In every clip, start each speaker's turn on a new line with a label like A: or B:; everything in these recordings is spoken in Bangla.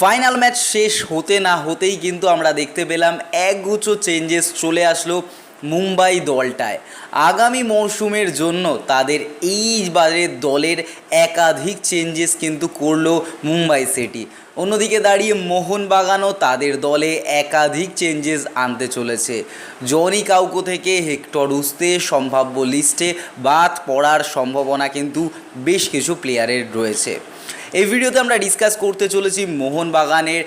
A: ফাইনাল ম্যাচ শেষ হতে না হতেই কিন্তু আমরা দেখতে পেলাম একগুচ্ছ চেঞ্জেস চলে আসলো মুম্বাই দলটায়। আগামী মরশুমের জন্য তাদের এইবারে দলের একাধিক চেঞ্জেস কিন্তু করল মুম্বাই সিটি অন্যদিকে দাঁড়িয়ে মোহনবাগানও তাদের দলে একাধিক চেঞ্জেস আনতে চলেছে। জনি কাউকো থেকে হেক্টর উস্তে সম্ভাব্য লিস্টে বাদ পড়ার সম্ভাবনা কিন্তু বেশ কিছু প্লেয়ারের রয়েছে। এই ভিডিওতে আমরা ডিসকাস করতে চলেছি মোহনবাগানের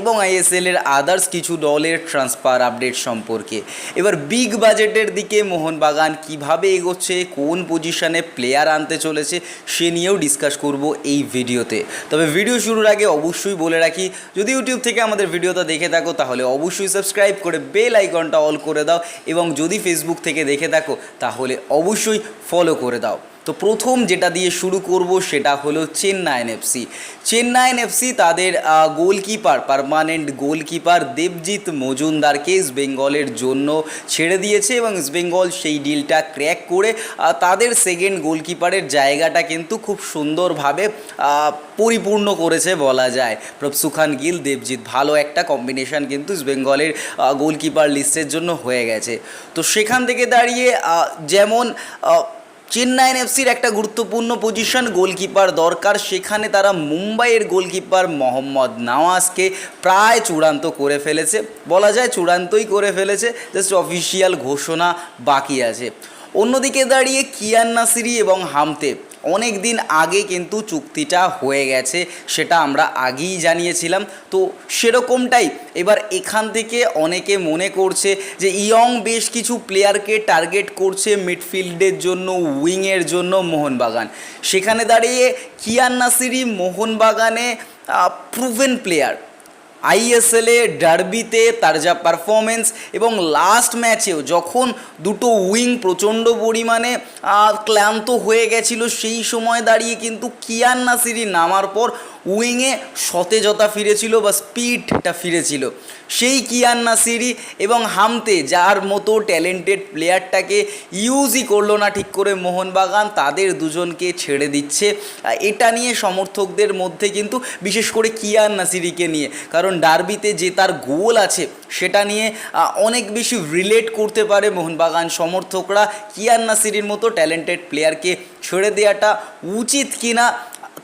A: এবং আইএসএল এর আদার্স কিছু দলের ট্রান্সফার আপডেট সম্পর্কে। এবার বিগ বাজেটের দিকে মোহনবাগান কীভাবে এগোচ্ছে, কোন পজিশনে প্লেয়ার আনতে চলেছে, সে নিয়েও ডিসকাস করব এই ভিডিওতে। তবে ভিডিও শুরুর আগে অবশ্যই বলে রাখি, যদি ইউটিউব থেকে আমাদের ভিডিওটা দেখে থাকো, তাহলে অবশ্যই সাবস্ক্রাইব করে বেল আইকনটা অল করে দাও, এবং যদি ফেসবুক থেকে দেখে থাকো, তাহলে অবশ্যই ফলো করে দাও। তো প্রথম যেটা দিয়ে শুরু করব সেটা হলো চেন্নাইন এফসি। চেন্নাইন এফসি তাদের গোলকিপার, পারমানেন্ট গোলকিপার দেবজিৎ মজুমদারকে ইস্ট বেঙ্গলের জন্য ছেড়ে দিয়েছে এবং ইস্ট বেঙ্গল সেই ডিলটা ক্র্যাক করে তাদের সেকেন্ড গোলকিপারের জায়গাটা কিন্তু খুব সুন্দরভাবে পরিপূর্ণ করেছে বলা যায়। প্রভসু খান গিল, দেবজিৎ ভালো একটা কম্বিনেশন কিন্তু ইস্ট বেঙ্গলের গোলকিপার লিস্টের জন্য হয়ে গেছে। তো সেখান থেকে দাঁড়িয়ে যেমন চেন্নাইন এফসির একটা গুরুত্বপূর্ণ পজিশন গোলকিপার দরকার। সেখানে তারা মুম্বাইয়ের গোলকিপার মোহাম্মদ নওয়াজকে প্রায় চূড়ান্ত করে ফেলেছে। বলা যায় চূড়ান্তই করে ফেলেছে জাস্ট অফিসিয়াল ঘোষণা বাকি আছে। অন্যদিকে দাঁড়িয়ে কিয়ান নাসিরি এবং হামতে। অনেক দিন আগে কিন্তু চুক্তিটা হয়ে গেছে, সেটা আমরা আগেই জানিয়েছিলাম। তো সেরকমটাই এবার এখান থেকে অনেকে মনে করছে যে ইয়ং বেশ কিছু প্লেয়ারকে টার্গেট করছে মিডফিল্ডের জন্য, উইংয়ের জন্য মোহনবাগান। সেখানে দাঁড়িয়ে কিয়ান নাসিরি মোহনবাগানে প্রুভেন প্লেয়ার আইএসএলে ডার্বিতে তার যা পারফরমেন্স এবং লাস্ট ম্যাচেও যখন দুটো উইং প্রচণ্ড পরিমাণে ক্লান্ত হয়ে গেছিল, সেই সময় দাঁড়িয়ে কিন্তু কিয়ান নাসিরি নামার পর উইংয়ে সতেজতা ফিরেছিল বা স্পিডটা ফিরেছিল। সেই কিয়ান নাসিরি এবং হামতে, যার মতো ট্যালেন্টেড প্লেয়ারটাকে ইউজই করল না ঠিক করে মোহনবাগান, তাদের দুজনকে ছেড়ে দিচ্ছে। এটা নিয়ে সমর্থকদের মধ্যে কিন্তু বিশেষ করে কিয়ান নাসিরিকে নিয়ে। কারণ ডার্বিতে যে তার গোল আছে, সেটা নিয়ে অনেক বেশি রিলেট করতে পারে মোহনবাগান সমর্থকরা। কিয়ান নাসিরির মতো ট্যালেন্টেড প্লেয়ারকে ছেড়ে দেওয়াটা উচিত কিনা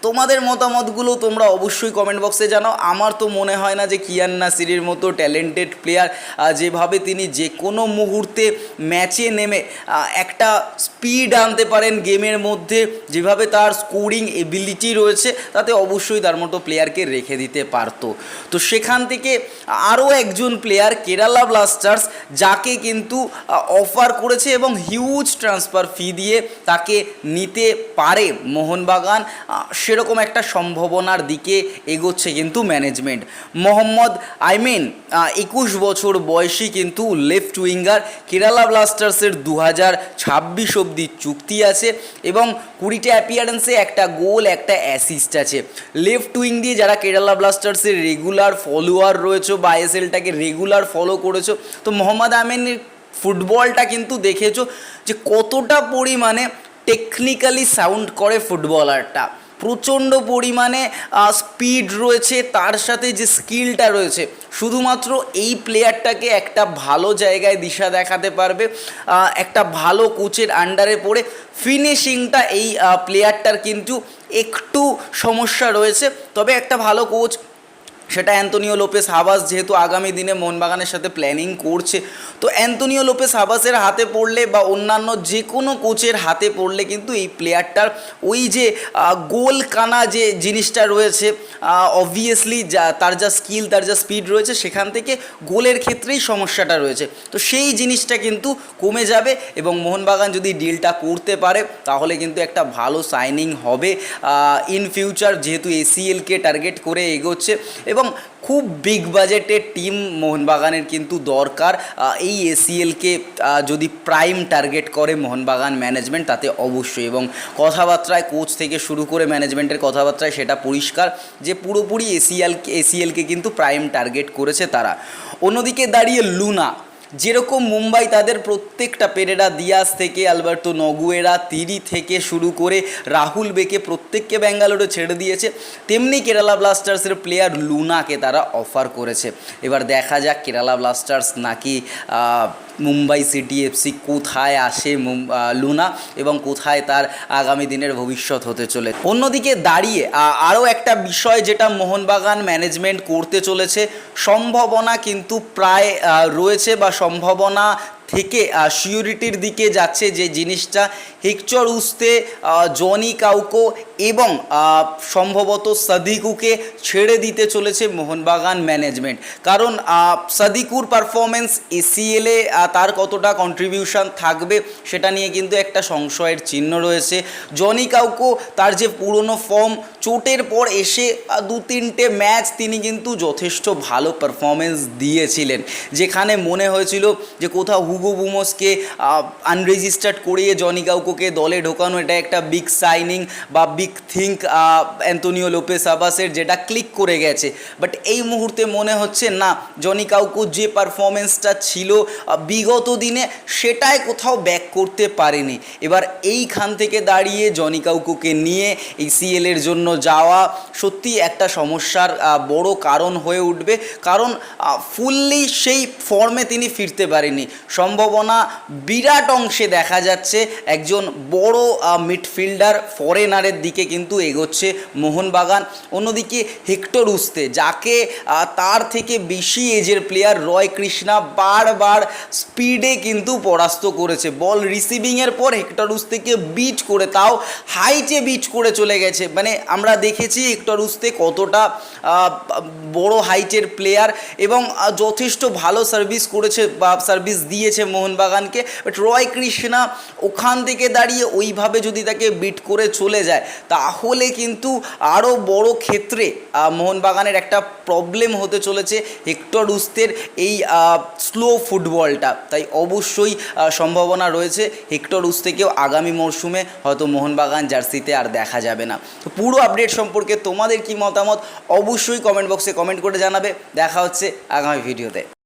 A: তোমাদের মতামতগুলো তোমরা অবশ্যই কমেন্ট বক্সে জানাও। আমার তো মনে হয় না যে কিয়ান নাসিরের মতো ট্যালেন্টেড প্লেয়ার যেভাবে তিনি যে কোনো মুহূর্তে ম্যাচে নেমে একটা স্পিড আনতে পারেন গেমের মধ্যে, যেভাবে তার স্কোরিং এবিলিটি রয়েছে, তাতে অবশ্যই তার মতো প্লেয়ারকে রেখে দিতে পারতো। তো সেখান থেকে আরও একজন প্লেয়ার কেরালা ব্লাস্টার্স যাকে কিন্তু অফার করেছে এবং হিউজ ট্রান্সফার ফি দিয়ে তাকে নিতে পারে। মোহনবাগান সেরকম একটা সম্ভাবনার দিকে এগোচ্ছে কিন্তু ম্যানেজমেন্ট মোহাম্মদ আইমিন একুশ বছর বয়সী কিন্তু লেফট উইঙ্গার কেরালা ব্লাস্টার্সের দু হাজার ছাব্বিশ অব্দি চুক্তি আছে এবং কুড়িটা অ্যাপিয়ারেন্সে একটা গোল একটা অ্যাসিস্ট আছে। লেফট উইং দিয়ে যারা কেরালা ব্লাস্টার্সের রেগুলার ফলোয়ার রয়েছে বা আইএসএলটাকে রেগুলার ফলো করেছ, তো মোহাম্মদ আমিনের ফুটবলটা কিন্তু দেখেছ যে কতটা পরিমাণে টেকনিক্যালি সাউন্ড করে ফুটবলারটা। প্রচণ্ড পরিমাণে স্পিড রয়েছে, তার সাথে যে স্কিলটা রয়েছে, শুধুমাত্র এই প্লেয়ারটাকে একটা ভালো জায়গায় দিশা দেখাতে পারবে একটা ভালো কোচের আন্ডারে পড়ে ফিনিশিংটা এই প্লেয়ারটার কিন্তু একটু সমস্যা রয়েছে, তবে একটা ভালো কোচ সেটা অ্যান্তনিও লোপেস হাবাস যেহেতু আগামী দিনে মোহনবাগানের সাথে প্ল্যানিং করছে। তো অ্যান্তনিও লোপেস হাবাসের হাতে পড়লে বা অন্যান্য যে কোনো কোচের হাতে পড়লে কিন্তু এই প্লেয়ারটার ওই যে গোল কানা যে জিনিসটা রয়েছে অবভিয়াসলি যা, তার যা স্কিল তার যা স্পিড রয়েছে, সেখান থেকে গোলের ক্ষেত্রেই সমস্যাটা রয়েছে। তো সেই জিনিসটা কিন্তু কমে যাবে এবং মোহনবাগান যদি ডিলটা করতে পারে, তাহলে কিন্তু একটা ভালো সাইনিং হবে ইন ফিউচার যেহেতু এসিএলকে টার্গেট করে এগোচ্ছে। এবং খুব বিগ বাজেটের টিম মোহনবাগানের কিন্তু দরকার। এই এসিএলকে যদি প্রাইম টার্গেট করে মোহনবাগান ম্যানেজমেন্ট তাতে অবশ্যই। এবং কথাবার্তায় কোচ থেকে শুরু করে ম্যানেজমেন্টের কথাবার্তায় সেটা পরিষ্কার যে পুরোপুরি এসিএল এসিএলকে কিন্তু প্রাইম টার্গেট করেছে তারা। অন্যদিকে দাঁড়িয়ে লুনা। যেরকম মুম্বাই তাদের প্রত্যেকটা পেরেরা দিয়াস থেকে আলবার্তো নগুয়েরা, তিরি থেকে শুরু করে রাহুল বেকে প্রত্যেককে ব্যাঙ্গালোরে ছেড়ে দিয়েছে, তেমনি কেরালা ব্লাস্টার্সের প্লেয়ার লুনাকে তারা অফার করেছে। এবার দেখা যাক কেরালা ব্লাস্টার্স নাকি মুম্বাই সিটি এফসি কোথায় আসে লুনা এবং কোথায় তার আগামী দিনের ভবিষ্যৎ হতে চলে। অন্যদিকে দাঁড়িয়ে আরও একটা বিষয় যেটা মোহনবাগান ম্যানেজমেন্ট করতে চলেছে, সম্ভাবনা কিন্তু প্রায় রয়েছে বা সম্ভাবনা থেকে সিউরিটির দিকে যাচ্ছে যে জিনিসটা। হেকচর উস্তে জনি কাউকো এবং সম্ভবত সাদিকুকে ছেড়ে দিতে চলেছে মোহনবাগান ম্যানেজমেন্ট। কারণ সাদিকুর পারফরমেন্স এসিএলে তার কতটা কন্ট্রিবিউশন থাকবে সেটা নিয়ে কিন্তু একটা সংশয়ের চিহ্ন রয়েছে। জনি কাউকো তার যে পুরনো ফর্ম চোটের পর এসে দু তিনটে ম্যাচ তিনি কিন্তু যথেষ্ট ভালো পারফরমেন্স দিয়েছিলেন। যেখানে মনে হয়েছিল যে কোথাও হুগো বুমোসকে আনরেজিস্টার্ড করিয়ে জনি কাউকোকে দলে ঢোকানো, এটা একটা বিগ সাইনিং বা বিগ থিঙ্ক অ্যান্টোনিও লোপেস আবাসের যেটা ক্লিক করে গেছে। বাট এই মুহূর্তে মনে হচ্ছে না জনি কাউকো যে পারফরমেন্সটা ছিল বিগত দিনে সেটাই কোথাও ব্যাক করতে পারেনি। এবার এইখান থেকে দাঁড়িয়ে জনি কাউকুকে নিয়ে এই সিএলের জন্য যাওয়া সত্যি একটা সমস্যার বড় কারণ হয়ে উঠবে। কারণ ফুললি সেই ফর্মে তিনি ফিরতে পারেনি সম্ভাবনা বিরাট অংশে দেখা যাচ্ছে, একজন বড় মিডফিল্ডার ফরেনারের দিকে কিন্তু এগোচ্ছে মোহনবাগান, অন্যদিকে হেক্টর উস্তে, যাকে তার থেকে বেশি এজের প্লেয়ার রয় কৃষ্ণা বারবার স্পিডে কিন্তু পরাস্ত করেছে। বল রিসিভিংয়ের পর হেক্টর উস্তেকে বিট করে, তাও হাইটে বিট করে চলে গেছে। মানে আমরা দেখেছি হেক্টর উস্তে কতটা বড় হাইটের প্লেয়ার এবং যথেষ্ট ভালো সার্ভিস করেছে বা সার্ভিস দিয়েছে মোহনবাগানকে। বাট রয় কৃষ্ণা ওখান থেকে দাঁড়িয়ে ওইভাবে যদি তাকে বিট করে চলে যায় তাহলে কিন্তু আরও বড় ক্ষেত্রে মোহনবাগানের একটা প্রবলেম হতে চলেছে হেক্টর উস্তের এই স্লো ফুটবলটা তাই অবশ্যই সম্ভাবনা রয়েছে হেক্টর উস্তেকেও আগামী মরশুমে হয়তো মোহনবাগান জার্সিতে আর দেখা যাবে না। তো পুরো আপডেট সম্পর্কে তোমাদের কি মতামত অবশ্যই কমেন্ট বক্সে কমেন্ট করে জানাবে। দেখা হচ্ছে আগামী ভিডিওতে